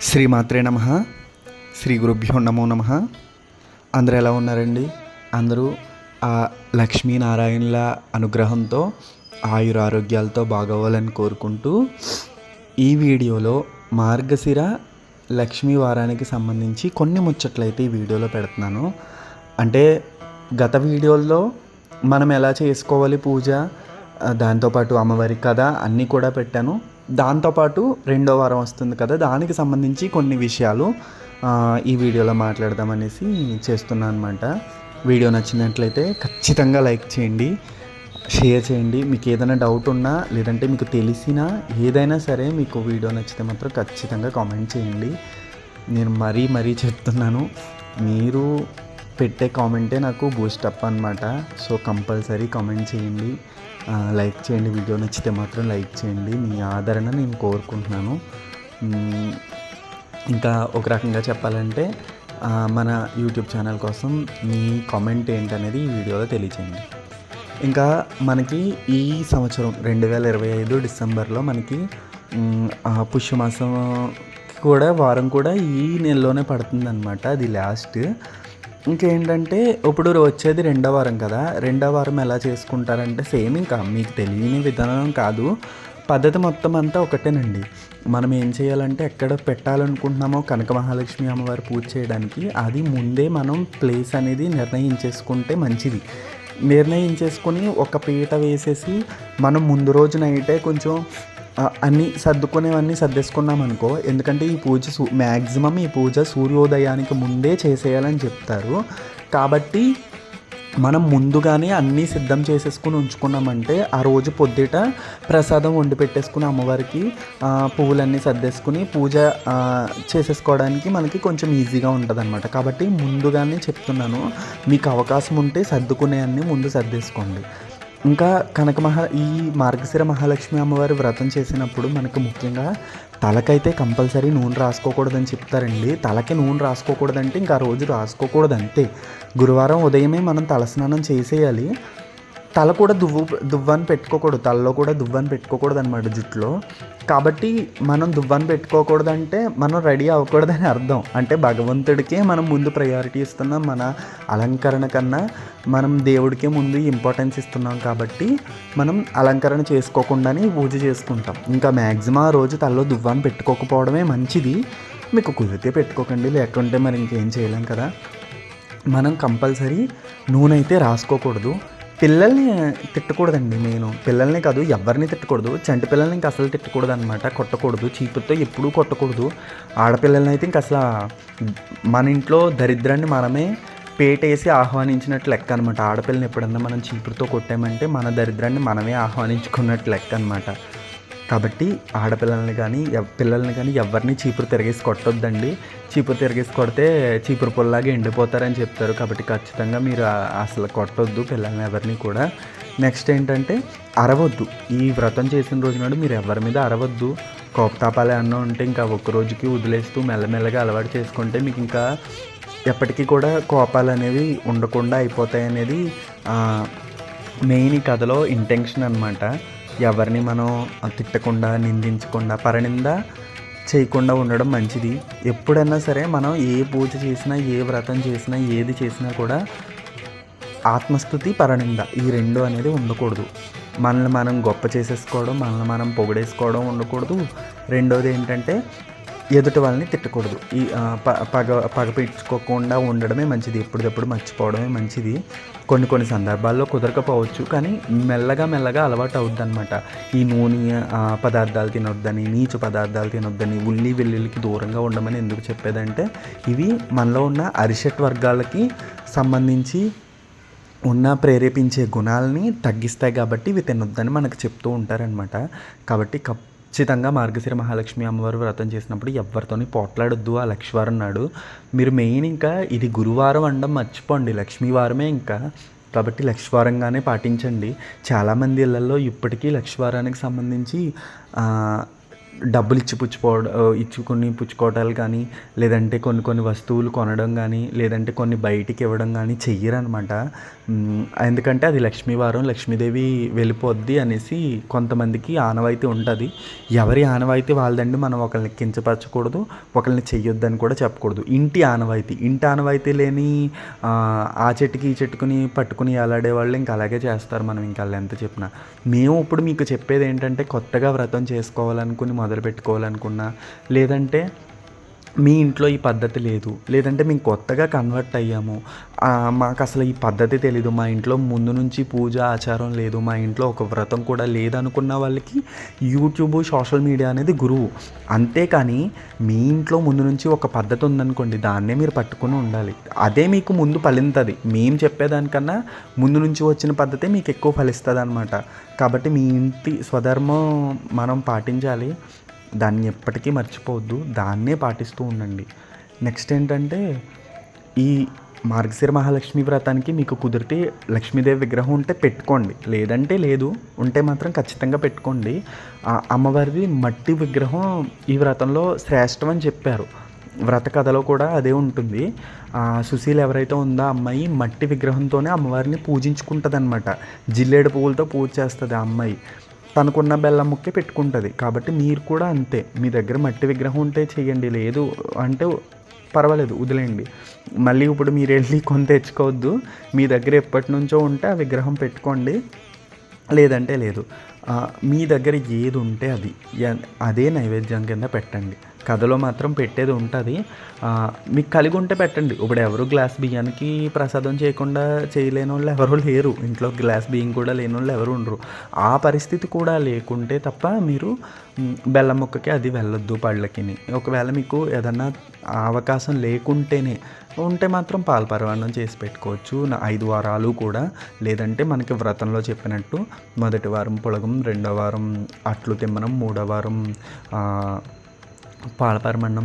శ్రీమాత్రే నమ. శ్రీ గురుభ్యో నమో నమ. అందరూ ఎలా ఉన్నారండి? అందరూ ఆ లక్ష్మీనారాయణుల అనుగ్రహంతో ఆయుర ఆరోగ్యాలతో బాగోవాలని కోరుకుంటూ ఈ వీడియోలో మార్గశిర లక్ష్మీ వారానికి సంబంధించి కొన్ని ముచ్చట్లయితే ఈ వీడియోలో పెడుతున్నాను. అంటే గత వీడియోల్లో మనం ఎలా చేసుకోవాలి పూజ? దాంతోపాటు అమ్మవారి కథ అన్నీ కూడా పెట్టాను. దాంతోపాటు రెండో వారం వస్తుంది కదా దానికి సంబంధించి కొన్ని విషయాలు ఈ వీడియోలో మాట్లాడదామనేసి చేస్తున్నాను అనమాట వీడియో నచ్చినట్లయితే ఖచ్చితంగా లైక్ చేయండి షేర్ చేయండి. మీకు ఏదైనా డౌట్ ఉన్నా లేదంటే మీకు తెలిసినా ఏదైనా సరే మీకు వీడియో నచ్చితే మాత్రం ఖచ్చితంగా కామెంట్ చేయండి. నేను మరీ మరీ చెప్తున్నాను మీరు పెట్టే కామెంటే నాకు బూస్టప్ అనమాట సో కంపల్సరీ కామెంట్ చేయండి. లైక్ చేయండి. వీడియో నచ్చితే మాత్రం లైక్ చేయండి. మీ ఆదరణ నేను కోరుకుంటున్నాను. ఇంకా ఒక రకంగా చెప్పాలంటే మన యూట్యూబ్ ఛానల్ కోసం మీ కామెంట్ ఏంటనేది ఈ వీడియోలో తెలియచేయండి. ఇంకా మనకి ఈ సంవత్సరం రెండు వేల ఇరవై ఐదు డిసెంబర్లో మనకి పుష్యమాసం కూడా వారం కూడా ఈ నెలలోనే పడుతుందన్నమాట. అది లాస్ట్ ఇంకేంటంటే ఇప్పుడు వచ్చేది రెండో వారం కదా. రెండో వారం ఎలా చేసుకుంటారంటే సేమ్ ఇంకా మీకు తెలియని విధానం కాదు. పద్ధతి మొత్తం అంతా ఒకటేనండి. మనం ఏం చేయాలంటే ఎక్కడ పెట్టాలనుకుంటున్నామో కనక మహాలక్ష్మి అమ్మవారి పూజ చేయడానికి అది ముందే మనం ప్లేస్ అనేది నిర్ణయించేసుకుంటే మంచిది. నిర్ణయించేసుకొని ఒక పీట వేసేసి మనం ముందు రోజు నైటే కొంచెం అన్నీ సర్దుకునేవన్నీ సర్దేసుకున్నాం అనుకో ఎందుకంటే ఈ పూజ సూ మ్యాక్సిమం ఈ పూజ సూర్యోదయానికి ముందే చేసేయాలని చెప్తారు. కాబట్టి మనం ముందుగానే అన్నీ సిద్ధం చేసేసుకుని ఉంచుకున్నామంటే ఆ రోజు పొద్దుట ప్రసాదం వండి పెట్టేసుకుని అమ్మవారికి పువ్వులన్నీ సర్దేసుకుని పూజ చేసేసుకోవడానికి మనకి కొంచెం ఈజీగా ఉంటుంది అనమాట కాబట్టి ముందుగానే చెప్తున్నాను మీకు అవకాశం ఉంటే సర్దుకునే అన్నీ ముందు సర్దేసుకోండి. ఇంకా కనక మహా ఈ మార్గశిర మహాలక్ష్మి అమ్మవారి వ్రతం చేసినప్పుడు మనకు ముఖ్యంగా తలకైతే కంపల్సరీ నూనె రాసుకోకూడదని చెప్తారండి. తలకి నూనె రాసుకోకూడదంటే ఇంకా ఆ రోజు రాసుకోకూడదు అంతే గురువారం ఉదయమే మనం తలస్నానం చేసేయాలి. తల కూడా దువ్వు దువ్వని పెట్టుకోకూడదు. తలలో కూడా దువ్వని పెట్టుకోకూడదు అనమాట జుట్టులో. కాబట్టి మనం దువ్వని పెట్టుకోకూడదంటే మనం రెడీ అవ్వకూడదని అర్థం. అంటే భగవంతుడికే మనం ముందు ప్రయారిటీ ఇస్తున్నాం. మన అలంకరణ కన్నా మనం దేవుడికే ముందు ఇంపార్టెన్స్ ఇస్తున్నాం కాబట్టి మనం అలంకరణ చేసుకోకుండానే పూజ చేసుకుంటాం. ఇంకా మ్యాక్సిమం ఆ రోజు తలలో దువ్వాన్ని పెట్టుకోకపోవడమే మంచిది. మీకు కుదిరితే పెట్టుకోకండి. లేకుంటే మరి ఇంకేం చేయలేం కదా. మనం కంపల్సరీ నూనె అయితే రాసుకోకూడదు. పిల్లల్ని తిట్టకూడదండి నేను పిల్లల్ని కాదు ఎవరిని తిట్టకూడదు. చంటి పిల్లల్ని ఇంకా అసలు తిట్టకూడదు అనమాట కొట్టకూడదు. చీపుతో ఎప్పుడూ కొట్టకూడదు. ఆడపిల్లల్ని అయితే ఇంకా అసలు మన ఇంట్లో దరిద్రాన్ని మనమే పేటేసి ఆహ్వానించినట్లు లెక్క అనమాట ఆడపిల్లని ఎప్పుడన్నా మనం చీపురుతో కొట్టామంటే మన దరిద్రాన్ని మనమే ఆహ్వానించుకున్నట్లు లెక్క అనమాట కాబట్టి ఆడపిల్లల్ని కానీ ఎవ్- పిల్లల్ని కానీ ఎవరిని చీపురు తిరిగేసి కొట్టొద్దండి. చీపురు తిరిగేసి కొడితే చీపురు పొల్లాగా ఎండిపోతారని చెప్తారు. కాబట్టి ఖచ్చితంగా మీరు అసలు కొట్టొద్దు పిల్లల్ని ఎవరిని కూడా. నెక్స్ట్ ఏంటంటే అరవద్దు. ఈ వ్రతం చేసిన రోజు నాడు మీరు ఎవరి మీద అరవద్దు. కోపతాపాలు ఏమన్నా ఉంటే ఇంకా ఒక్క రోజుకి వదిలేస్తూ మెల్లమెల్లగా అలవాటు చేసుకుంటే మీకు ఇంకా ఎప్పటికీ కూడా కోపాలు అనేవి ఉండకుండా అయిపోతాయి అనేది మెయిన్ ఈ కథలో ఇంటెన్షన్ అనమాట ఎవరిని మనం తిట్టకుండా నిందించకుండా పరనింద చేయకుండా ఉండడం మంచిది. ఎప్పుడైనా సరే మనం ఏ పూజ చేసినా ఏ వ్రతం చేసినా ఏది చేసినా కూడా ఆత్మస్థుతి పరనింద ఈ రెండు అనేది ఉండకూడదు. మనల్ని మనం గొప్ప చేసేసుకోవడం మనల్ని మనం పొగిడేసుకోవడం ఉండకూడదు. రెండోది ఏంటంటే ఎదుటి వాళ్ళని తిట్టకూడదు. ఈ ప పగ పగ పెట్టుకోకుండా ఉండడమే మంచిది. ఎప్పటికప్పుడు మర్చిపోవడమే మంచిది. కొన్ని కొన్ని సందర్భాల్లో కుదరకపోవచ్చు. కానీ మెల్లగా మెల్లగా అలవాటు అవుద్ది అనమాట ఈ నూనె పదార్థాలు తినొద్దని నీచు పదార్థాలు తినొద్దని ఉల్లి వెల్లుల్లికి దూరంగా ఉండమని ఎందుకు చెప్పేదంటే ఇవి మనలో ఉన్న అరిషట్ వర్గాలకి సంబంధించి ఉన్న ప్రేరేపించే గుణాలని తగ్గిస్తాయి కాబట్టి ఇవి తినొద్దని మనకు చెప్తూ ఉంటారనమాట కాబట్టి ఖచ్చితంగా మార్గశిర మహాలక్ష్మి అమ్మవారు వ్రతం చేసినప్పుడు ఎవరితోని పోట్లాడొద్దు. ఆ లక్ష్మివారు నాడు మీరు మెయిన్ ఇంకా ఇది గురువారం అనడం మర్చిపోండి. లక్ష్మీవారమే ఇంకా. కాబట్టి లక్ష్వారంగానే పాటించండి. చాలామంది ఇళ్ళలో ఇప్పటికీ లక్ష్వారానికి సంబంధించి డబ్బులు ఇచ్చి పుచ్చుకోవడం ఇచ్చుకొని పుచ్చుకోవటాలు కానీ లేదంటే కొన్ని కొన్ని వస్తువులు కొనడం కానీ లేదంటే కొన్ని బయటికి ఇవ్వడం కానీ చెయ్యరనమాట ఎందుకంటే అది లక్ష్మీవారం లక్ష్మీదేవి వెళ్ళిపోద్ది అనేసి కొంతమందికి ఆనవాయితీ ఉంటుంది. ఎవరి ఆనవాయితీ వాళ్ళదండి మనం ఒకరిని కించపరచకూడదు ఒకరిని చెయ్యొద్దని కూడా చెప్పకూడదు. ఇంటి ఆనవాయితీ ఇంటి ఆనవాయితీ లేని ఆ, చెట్టుకి ఈ చెట్టుకుని పట్టుకుని ఎలాడే వాళ్ళు ఇంకా అలాగే చేస్తారు మనం ఇంకా ఎంత చెప్పినా. మేము ఇప్పుడు మీకు చెప్పేది ఏంటంటే కొత్తగా వ్రతం చేసుకోవాలనుకుని మొదలు పెట్టుకోవాలనుకున్నా లేదంటే మీ ఇంట్లో ఈ పద్ధతి లేదు. లేదంటే మేము కొత్తగా కన్వర్ట్ అయ్యాము. మాకు అసలు ఈ పద్ధతి తెలీదు. మా ఇంట్లో ముందు నుంచి పూజ ఆచారం లేదు. మా ఇంట్లో ఒక వ్రతం కూడా లేదనుకున్న వాళ్ళకి యూట్యూబ్ సోషల్ మీడియా అనేది గురువు. అంతేకాని మీ ఇంట్లో ముందు నుంచి ఒక పద్ధతి ఉందనుకోండి దాన్నే మీరు పట్టుకుని ఉండాలి. అదే మీకు ముందు ఫలింతుంది. మేము చెప్పేదానికన్నా ముందు నుంచి వచ్చిన పద్ధతే మీకు ఎక్కువ ఫలిస్తుంది అనమాట కాబట్టి మీ ఇంటి స్వధర్మం మనం పాటించాలి. దాన్ని ఎప్పటికీ మర్చిపోవద్దు దాన్నే పాటిస్తూ ఉండండి. నెక్స్ట్ ఏంటంటే ఈ మార్గశిర మహాలక్ష్మి వ్రతానికి మీకు కుదిరితే లక్ష్మీదేవి విగ్రహం ఉంటే పెట్టుకోండి. లేదంటే లేదు ఉంటే మాత్రం ఖచ్చితంగా పెట్టుకోండి. అమ్మవారిది మట్టి విగ్రహం ఈ వ్రతంలో శ్రేష్టం అని చెప్పారు. వ్రత కథలో కూడా అదే ఉంటుంది. సుశీల్ ఎవరైతే ఉందో అమ్మాయి మట్టి విగ్రహంతోనే అమ్మవారిని పూజించుకుంటుంది అనమాట జిల్లేడు పువ్వులతో పూజ చేస్తుంది ఆ అమ్మాయి. తనకున్న బెల్లం ముక్కే పెట్టుకుంటుంది. కాబట్టి మీరు కూడా అంతే. మీ దగ్గర మట్టి విగ్రహం ఉంటే చేయండి. లేదు అంటే పర్వాలేదు వదిలేయండి. మళ్ళీ ఇప్పుడు మీరు వెళ్ళి కొని తెచ్చుకోవద్దు. మీ దగ్గర ఎప్పటి నుంచో ఉంటే ఆ విగ్రహం పెట్టుకోండి. లేదంటే లేదు. మీ దగ్గర ఏది ఉంటే అది. అదే నైవేద్యం కింద పెట్టండి. కథలో మాత్రం పెట్టేది ఉంటుంది. మీకు కలిగి ఉంటే పెట్టండి. ఇప్పుడు ఎవరు గ్లాస్ బియ్యానికి ప్రసాదం చేయకుండా చేయలేని వాళ్ళు ఎవరు లేరు. ఇంట్లో గ్లాస్ బియ్యం కూడా లేని వాళ్ళు ఎవరు ఉండరు. ఆ పరిస్థితి కూడా లేకుంటే తప్ప మీరు బెల్లం ముక్కకి అది వెళ్ళొద్దు పళ్ళకిని. ఒకవేళ మీకు ఏదన్నా అవకాశం లేకుంటేనే ఉంటే మాత్రం పాల చేసి పెట్టుకోవచ్చు. నా ఐదు వారాలు కూడా. లేదంటే మనకి వ్రతంలో చెప్పినట్టు మొదటి వారం పొలగం రెండో వారం అట్లు తిమ్మనం మూడో వారం ఆ,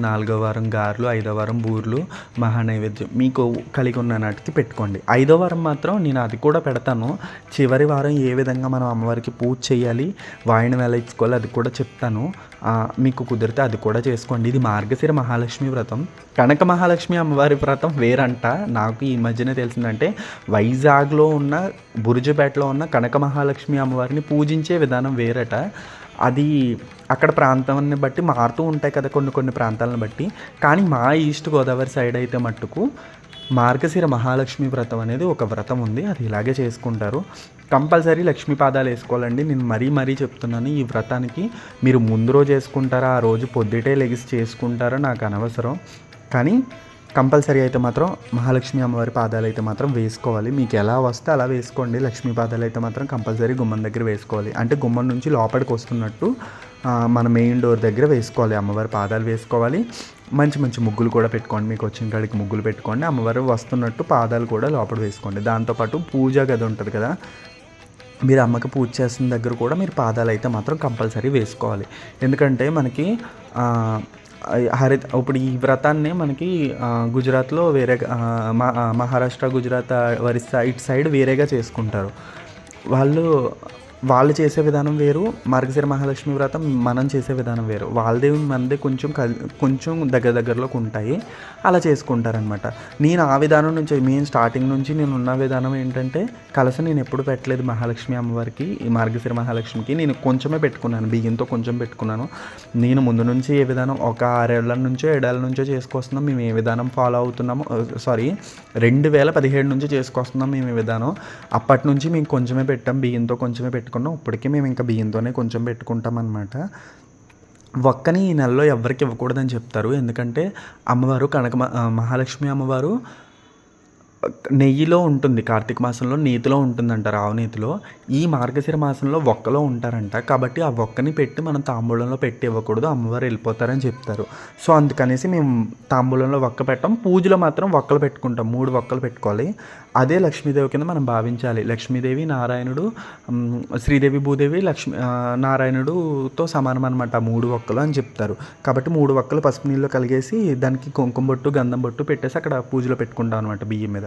నాలుగో వారం గారెలు ఐదో వారం బూర్లు మహానైవేద్యం మీకు కలిగి ఉన్న నాటికి పెట్టుకోండి. ఐదో వారం మాత్రం నేను అది కూడా పెడతాను. చివరి వారం ఏ విధంగా మనం అమ్మవారికి పూజ చేయాలి వాయిని ఎలా ఇచ్చుకోవాలి అది కూడా చెప్తాను. మీకు కుదిరితే అది కూడా చేసుకోండి. ఇది మార్గశిర మహాలక్ష్మి వ్రతం. కనక మహాలక్ష్మి అమ్మవారి వ్రతం వేరంట. నాకు ఈ మధ్యనే తెలిసిందంటే వైజాగ్లో ఉన్న బురుజుపేటలో ఉన్న కనక మహాలక్ష్మి అమ్మవారిని పూజించే విధానం వేరట. అది అక్కడ ప్రాంతాన్ని బట్టి మారుతూ ఉంటాయి కదా కొన్ని కొన్ని ప్రాంతాలను బట్టి. కానీ మా ఈస్ట్ గోదావరి సైడ్ అయితే మట్టుకు మార్గశిర మహాలక్ష్మి వ్రతం అనేది ఒక వ్రతం ఉంది. అది ఇలాగే చేసుకుంటారు. కంపల్సరీ లక్ష్మీ పాదాలు వేసుకోవాలండి. నేను మరీ మరీ చెప్తున్నాను ఈ వ్రతానికి మీరు ముందు రోజు వేసుకుంటారా ఆ రోజు పొద్దుటే లెగిసి చేసుకుంటారా నాకు అనవసరం. కానీ కంపల్సరీ అయితే మాత్రం మహాలక్ష్మి అమ్మవారి పాదాలు అయితే మాత్రం వేసుకోవాలి. మీకు ఎలా వస్తే అలా వేసుకోండి. లక్ష్మీ పాదాలు అయితే మాత్రం కంపల్సరీ గుమ్మం దగ్గర వేసుకోవాలి. అంటే గుమ్మం నుంచి లోపలికి వస్తున్నట్టు మన మెయిన్ డోర్ దగ్గర వేసుకోవాలి. అమ్మవారి పాదాలు వేసుకోవాలి. మంచి మంచి ముగ్గులు కూడా పెట్టుకోండి. మీకు వచ్చిన కాడికి ముగ్గులు పెట్టుకోండి. అమ్మవారు వస్తున్నట్టు పాదాలు కూడా లోపల వేసుకోండి. దాంతోపాటు పూజ గది ఉంటుంది కదా మీరు అమ్మకి పూజ చేసిన దగ్గర కూడా మీరు పాదాలు అయితే మాత్రం కంపల్సరీ వేసుకోవాలి. ఎందుకంటే మనకి హరి ఇప్పుడు ఈ వ్రతాన్ని మనకి గుజరాత్లో వేరే మహారాష్ట్ర గుజరాత్ ఒరిస్సా ఇటు సైడ్ వేరేగా చేసుకుంటారు. వాళ్ళు వాళ్ళు చేసే విధానం వేరు మార్గశిర మహాలక్ష్మి వ్రతం మనం చేసే విధానం వేరు. వాళ్ళదే మనదే కొంచెం కొంచెం దగ్గర దగ్గరలోకి ఉంటాయి. అలా చేసుకుంటారనమాట నేను ఆ విధానం నుంచి మెయిన్ స్టార్టింగ్ నుంచి నేను ఉన్న విధానం ఏంటంటే కలస నేను ఎప్పుడు పెట్టలేదు మహాలక్ష్మి అమ్మవారికి ఈ మార్గశిర మహాలక్ష్మికి. నేను కొంచెమే పెట్టుకున్నాను బియ్యంతో కొంచెం పెట్టుకున్నాను. నేను ముందు నుంచి ఏ విధానం ఒక ఆరేళ్ళ నుంచో ఏడేళ్ళ నుంచో చేసుకొస్తున్నాం. మేము ఏ విధానం ఫాలో అవుతున్నామో సారీ రెండు వేల పదిహేడు నుంచి చేసుకొస్తున్నాం మేము ఈ విధానం. అప్పటి నుంచి మేము కొంచెమే పెట్టాం బియ్యంతో కొంచెమే పెట్టుకున్నాం. ఇప్పటికే మేము ఇంకా బియ్యంతోనే కొంచెం పెట్టుకుంటాం అనమాట ఒక్కని ఈ నెలలో ఎవరికి ఇవ్వకూడదని చెప్తారు. ఎందుకంటే అమ్మవారు కనక మహాలక్ష్మి అమ్మవారు నెయ్యిలో ఉంటుంది కార్తీక మాసంలో నేతిలో ఉంటుందంట రావనీతిలో ఈ మార్గశిర మాసంలో ఒక్కలో ఉంటారంట. కాబట్టి ఆ ఒక్కని పెట్టి మనం తాంబూలంలో పెట్టి ఇవ్వకూడదు అమ్మవారు వెళ్ళిపోతారని చెప్తారు. సో అందుకనేసి మేము తాంబూలంలో ఒక్క పెట్టాం. పూజలో మాత్రం ఒక్కలు పెట్టుకుంటాం. మూడు ఒక్కలు పెట్టుకోవాలి. అదే లక్ష్మీదేవి కింద మనం భావించాలి. లక్ష్మీదేవి నారాయణుడు శ్రీదేవి భూదేవి లక్ష్మి నారాయణుడుతో సమానం అనమాట మూడు ఒక్కలు అని చెప్తారు. కాబట్టి మూడు ఒక్కలు పసుపు నీళ్ళు కలిగేసి దానికి కుంకుమ బొట్టు గంధం బొట్టు పెట్టేసి అక్కడ పూజలో పెట్టుకుంటాం అనమాట బియ్యం మీద.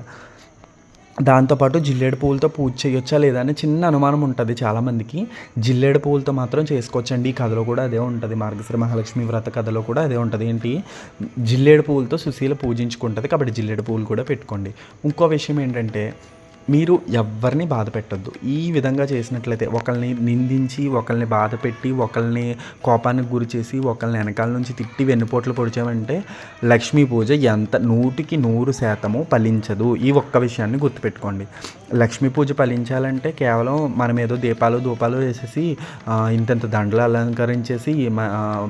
దాంతోపాటు జిల్లేడు పువ్వులతో పూజ చేయొచ్చా లేదా అని చిన్న అనుమానం ఉంటుంది చాలామందికి. జిల్లేడు పువ్వులతో మాత్రం చేసుకోవచ్చండి. ఈ కథలో కూడా అదే ఉంటుంది. మార్గశ్రీ మహాలక్ష్మి వ్రత కథలో కూడా అదే ఉంటుంది. ఏంటి? జిల్లేడు పువ్వులతో సుశీల పూజించుకుంటుంది. కాబట్టి జిల్లేడు పువ్వులు కూడా పెట్టుకోండి. ఇంకో విషయం ఏంటంటే మీరు ఎవరిని బాధ పెట్టొద్దు. ఈ విధంగా చేసినట్లయితే ఒకరిని నిందించి ఒకరిని బాధ పెట్టి ఒకరిని కోపానికి గురి చేసి ఒకరిని వెనకాల నుంచి తిట్టి వెన్నుపోట్లు పొడిచామంటే లక్ష్మీ పూజ ఎంత నూటికి నూరు శాతము ఫలించదు. ఈ ఒక్క విషయాన్ని గుర్తుపెట్టుకోండి. లక్ష్మీ పూజ ఫలించాలంటే కేవలం మనం ఏదో దీపాలు ధూపాలు వేసేసి ఇంతంత దండలు అలంకరించేసి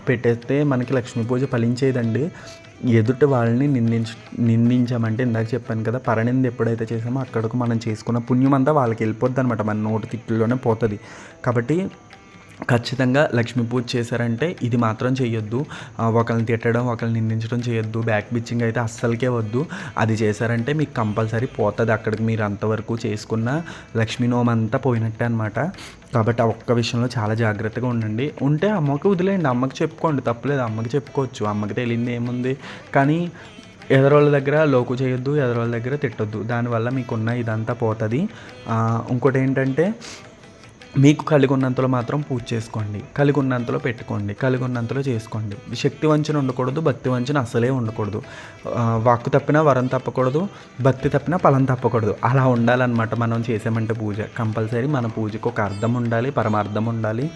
పెట్టేస్తే మనకి లక్ష్మీ పూజ ఫలించేదండి. ఎదుటి వాళ్ళని నిందించ నిందించామంటే ఇందాక చెప్పాను కదా పరనింది ఎప్పుడైతే చేసామో అక్కడకు మనం చేసుకున్న పుణ్యం అంతా వాళ్ళకి వెళ్ళిపోద్ది అనమాట మన నోటి తిట్టులోనే పోతుంది. కాబట్టి ఖచ్చితంగా లక్ష్మీ పూజ చేశారంటే ఇది మాత్రం చేయొద్దు ఒకరిని తిట్టడం ఒకరిని నిందించడం చేయొద్దు బ్యాక్ బిచ్చింగ్ అయితే అస్సలకే వద్దు. అది చేశారంటే మీకు కంపల్సరీ పోతుంది అక్కడికి మీరు అంతవరకు చేసుకున్న లక్ష్మీ నోమ అంతా పోయినట్టే అనమాట కాబట్టి ఆ ఒక్క విషయంలో చాలా జాగ్రత్తగా ఉండండి. ఉంటే అమ్మకి వదిలేయండి. అమ్మకి చెప్పుకోండి. తప్పలేదు. అమ్మకి చెప్పుకోవచ్చు. అమ్మకి తెలియంది ఏముంది? కానీ ఎదరోళ్ళ దగ్గర లోకు చేయొద్దు. ఎదరోళ్ళ దగ్గర తిట్టొద్దు. దానివల్ల మీకున్న ఇదంతా పోతుంది. ఇంకోటి ఏంటంటే మీకు కలిగి ఉన్నంతలో మాత్రం పూజ చేసుకోండి. కలిగి ఉన్నంతలో పెట్టుకోండి. కలిగి ఉన్నంతలో చేసుకోండి. శక్తి వంచన ఉండకూడదు భక్తి వంచన అసలే ఉండకూడదు. వాక్కు తప్పినా వరం తప్పకూడదు భక్తి తప్పినా ఫలం తప్పకూడదు. అలా ఉండాలన్నమాట మనం చేసామంటే పూజ. కంపల్సరీ మన పూజకు ఒక అర్థం ఉండాలి పరమార్థం ఉండాలి.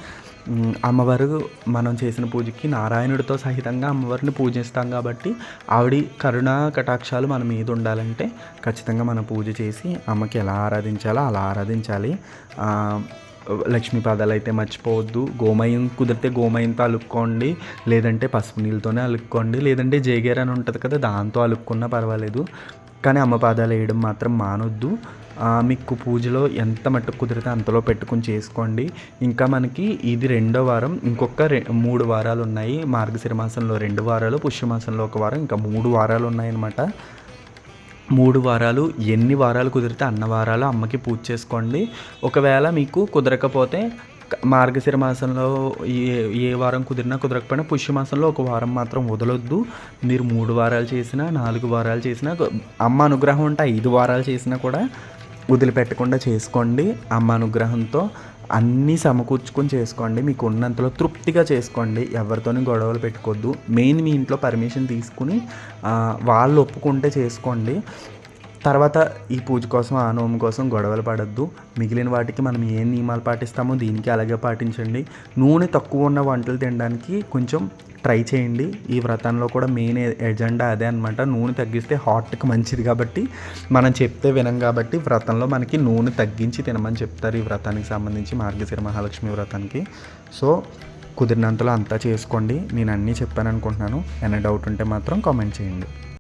అమ్మవారు మనం చేసిన పూజకి నారాయణుడితో సహితంగా అమ్మవారిని పూజిస్తాం కాబట్టి ఆవిడ కరుణా కటాక్షాలు మన మీద ఉండాలంటే ఖచ్చితంగా మనం పూజ చేసి అమ్మకి ఎలా ఆరాధించాలో అలా ఆరాధించాలి. లక్ష్మీ పాదాలు అయితే మర్చిపోవద్దు. గోమయం కుదిరితే గోమయంతో అలుక్కోండి లేదంటే పసుపు నీళ్ళతోనే అలుక్కోండి. లేదంటే జేగేర్ అని ఉంటుంది కదా దాంతో అలుక్కున్నా పర్వాలేదు. కానీ అమ్మ పాదాలు వేయడం మాత్రం మానొద్దు. ఆ, మీకు పూజలో ఎంత మట్టుకు కుదిరితే అంతలో పెట్టుకుని చేసుకోండి. ఇంకా మనకి ఇది రెండో వారం ఇంకొక రె మూడు వారాలు ఉన్నాయి. మార్గశిర మాసంలో రెండు వారాలు పుష్యమాసంలో ఒక వారం ఇంకా మూడు వారాలు ఉన్నాయన్నమాట. మూడు వారాలు ఎన్ని వారాలు కుదిరితే అన్న వారాలు అమ్మకి పూజ చేసుకోండి. ఒకవేళ మీకు కుదరకపోతే మార్గశిర మాసంలో ఏ ఏ వారం కుదిరినా కుదరకపోయినా పుష్యమాసంలో ఒక వారం మాత్రం వదలొద్దు. మీరు మూడు వారాలు చేసినా నాలుగు వారాలు చేసినా అమ్మ అనుగ్రహం ఉంటే ఐదు వారాలు చేసినా కూడా వదిలిపెట్టకుండా చేసుకోండి అమ్మ అనుగ్రహంతో. అన్నీ సమకూర్చుకొని చేసుకోండి. మీకు ఉన్నంతలో తృప్తిగా చేసుకోండి. ఎవరితోని గొడవలు పెట్టుకోవద్దు మెయిన్ మీ ఇంట్లో పర్మిషన్ తీసుకుని వాళ్ళు ఒప్పుకుంటే చేసుకోండి. తర్వాత ఈ పూజ కోసం ఆ నోము కోసం గొడవలు పడద్దు. మిగిలిన వాటికి మనం ఏ నియమాలు పాటిస్తామో దీనికి అలాగే పాటించండి. నూనె తక్కువ ఉన్న వంటలు తినడానికి కొంచెం ట్రై చేయండి. ఈ వ్రతంలో కూడా మెయిన్ ఎజెండా అదే అనమాట నూనె తగ్గిస్తే హార్ట్కి మంచిది కాబట్టి మనం చెప్తే వినం కాబట్టి వ్రతంలో మనకి నూనె తగ్గించి తినమని చెప్తారు ఈ వ్రతానికి సంబంధించి మార్గశిర మహాలక్ష్మి వ్రతానికి. సో కుదిరినంతలో అంతా చేసుకోండి. నేను అన్నీ చెప్పాను అనుకుంటున్నాను. ఏమైనా డౌట్ ఉంటే మాత్రం కామెంట్ చేయండి.